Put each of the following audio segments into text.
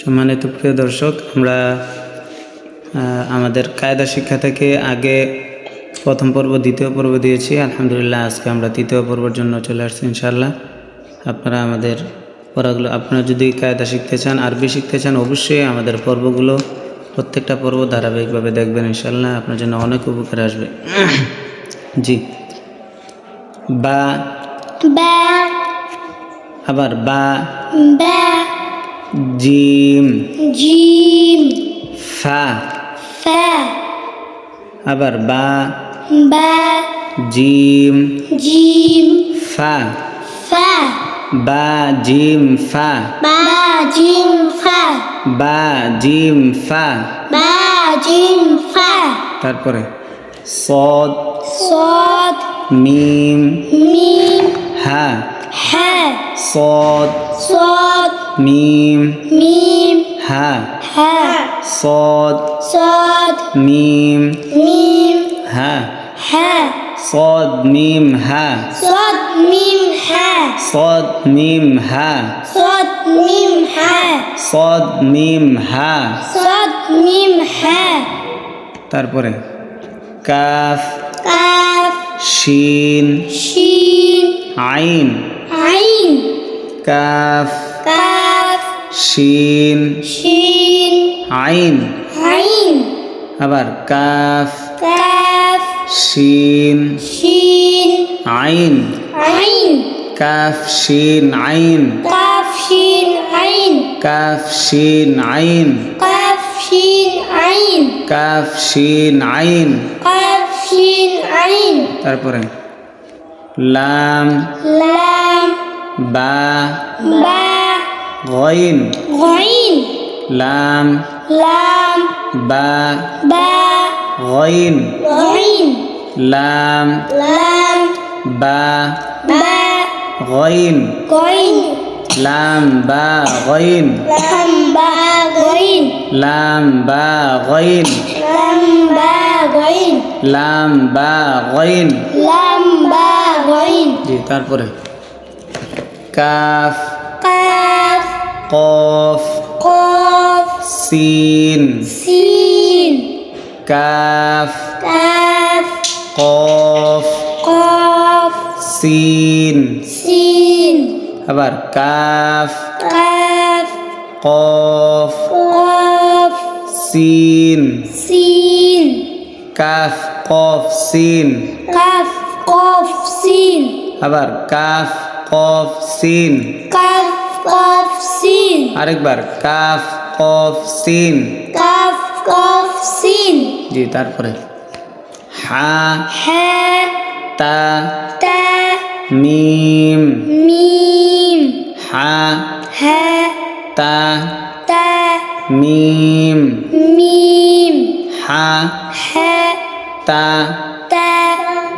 সম্মানিত প্রিয় দর্শক আমরা আমাদের কায়দা শিক্ষা থেকে আগে প্রথম পর্ব দ্বিতীয় পর্ব দিয়েছি। আলহামদুলিল্লাহ আজকে আমরা তৃতীয় পর্বের জন্য চলে আসছি ইনশাল্লাহ আপনারা আমাদের পড়াগুলো আপনারা যদি কায়দা শিখতে চান আরবি শিখতে চান অবশ্যই আমাদের পর্বগুলো প্রত্যেকটা পর্ব ধারাবাহিকভাবে দেখবেন ইনশাল্লাহ আপনার জন্য অনেক উপকার আসবে। জি। বা আবার বা জিম জিম ফা ফা আবার বা বা জিম জিম ফা ফা বা জিম ফা বা জিম ফা বা জিম ফা বা জিম ফা তারপরে সদ صاد মিম ميم হা ها সদ صاد মিম ميم হা ها সদ صاد মিম ميم হা ها সদ মিম হা صاد ميم ها সদ মিম হা صاد ميم ها সদ মিম হা صاد ميم ها তারপরে কাফ كاف শিন شين আইন عين কাফ কাফ শিন শিন আইন আইন আবার কাফ কাফ শিন শিন আইন আইন কাফ শিন আইন কাফ শিন আইন কাফ শিন আইন কাফ শিন আইন কাফ শিন আইন। কাফ শিন আইন। তারপরে লাম লাম বা با গইন غين লাম لام বা با গইন غين লাম لام বা با গইন غين লাম বা গইন لام با غين লাম বা গইন لام با غين লাম বা গইন لام با غين জি তারপরে কাফ কাফ কফ কফ সিন সিন কাফ কাফ কফ কফ সিন সিন আবার কাফ কাফ কফ কফ সিন সিন কাফ কফ সিন কাফ কফ সিন আবার কাফ kaf sin. Kaf kaf sin. Arek bar kaf kaf sin. Kaf kaf sin. Di tarpore ha ha ta ta mim. mim. Ha ha ta ta mim. mim. Ha ha ta ta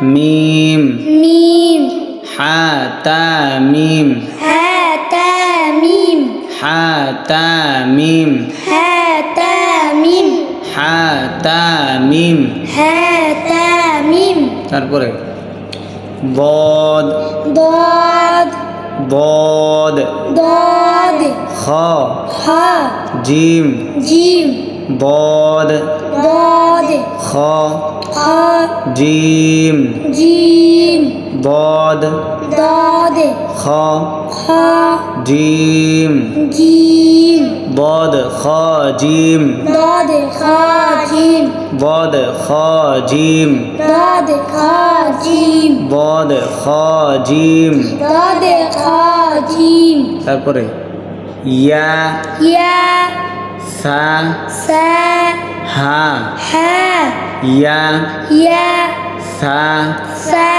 mim. mim. হাতামিম। হাতামিম। হাতামিম। হাতামিম। হাতামিম। হাতামিম। তারপরে বদ। বদ। বদ। বদ। খ। খ। জিম। জিম। বদ ضاد খ ح জিম جيم বদ ضاد খ ح জিম جيم বদ খ জিম ضاد خ جيم বদ খ জিম ضاد خ جيم বদ খ জিম ضاد خ جيم তারপরে ইয়া يا sa. Sa. Ha. Ha. Ya. Ya. Sa. Sa.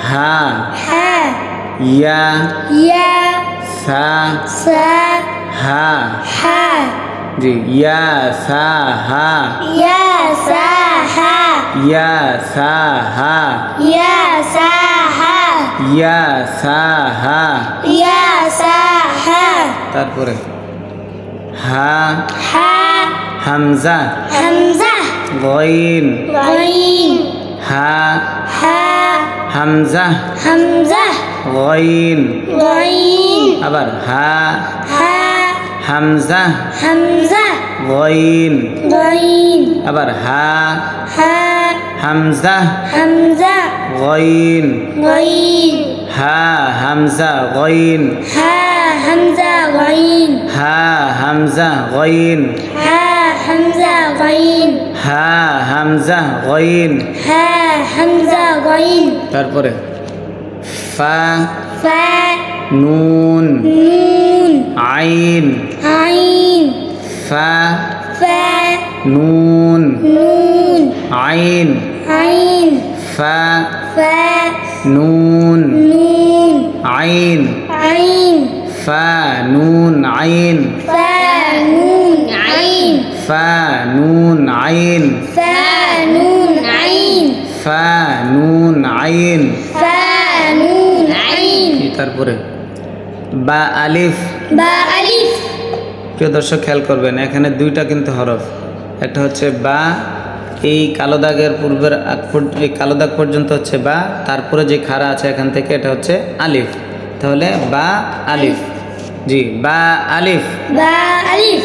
Ha. Ha. Ya. Ya. Sa. Sa. Ha. Ha. जी या ya. ha. Ya. या ha. Ya. या ha. Ya. या ha. Ya. या ha. Ya. या ha. हा তারপরে হা হা হামজা হামজা গইন গইন হা হা হামজা হামজা গইন গইন আবার হা হা হামজা হামজা গইন গইন আবার হা হা হামজা হামজা গইন গইন হা হামজা গইন হা হামজা গইন। হা হামজা গইন। হা হামজা গইন। হা হামজা গইন। হা হামজা গইন। তারপরে ফা ফা নুন নুন। আইন। আইন। ফা ফা নুন। নুন। আইন। আইন। ফা ফা নুন। নুন। আইন। আইন ফা নুন আইন। ফা নুন আইন। ফা নুন আইন। ফা নুন আইন। ফা নুন আইন। ফা নুন আইন। তারপরে? বা আলিফ। বা আলিফ। প্রিয় দর্শক খেয়াল করবেন এখানে দুইটা কিন্তু হরফ। একটা হচ্ছে বা এই কালো দাগের পূর্বের আগ এই কালো দাগ পর্যন্ত হচ্ছে বা তারপরে যে খাড়া আছে এখান থেকে এটা হচ্ছে আলিফ। তাহলে বা আলিফ। জি বা আলিফ। বা আলিফ।